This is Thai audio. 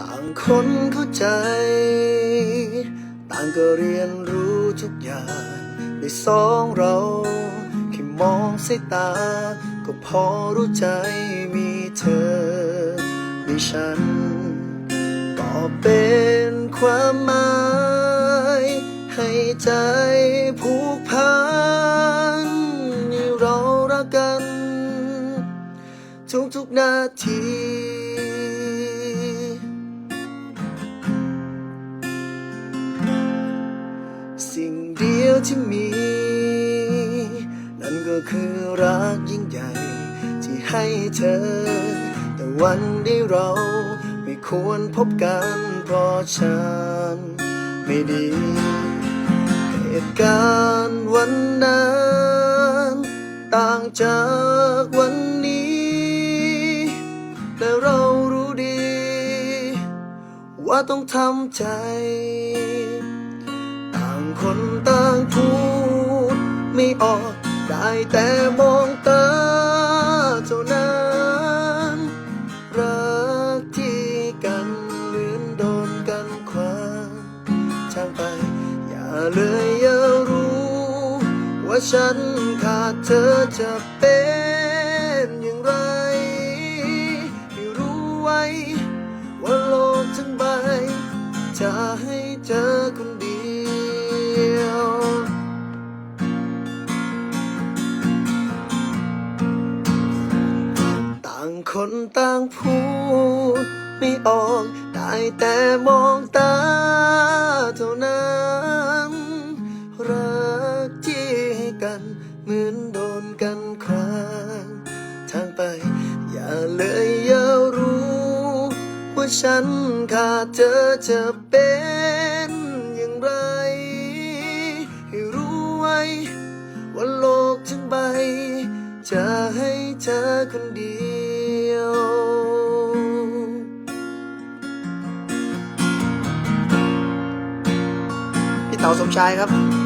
ต่างคนเข้าใจ ต่างก็เรียนรู้ทุกอย่างในสองเราแค่มองสายตา ก็พอรู้ใจมีเธอ มีฉัน ก็เป็นความหมายให้ใจผูกพันให้เรารักกัน ทุกๆนาที ที่มี นั่นก็คือรักยิ่งใหญ่ ที่ให้เธอ แต่วันที่เราไม่ควรพบกันเพราะฉันไม่ดีเหตุการณ์วันนั้น ต่างจากวันนี้ แต่เรารู้ดี ว่าต้องทำใจ คนต่างพูดไม่ออกได้แต่มองตาเท่านั้นรักที่กันเหมือนโดนกันขวางทางไป อย่าเลยอย่ารู้ ว่าฉันขาดเธอจะเป็นอย่างไรให้รู้ไว้ ว่าโลกทั้งใบจะให้เธอ คนต่างพูดไม่ออกได้แต่มองตาเท่านั้นรักที่ให้กันเหมือนโดนกันขวางทางไป อย่าเลยอย่ารู้ ว่าฉันขาดเธอจะเป็นอย่างไร ให้รู้ไว้ ว่าโลกทั้งใบ จะให้เธอคนเดียว เต่าสมชายครับ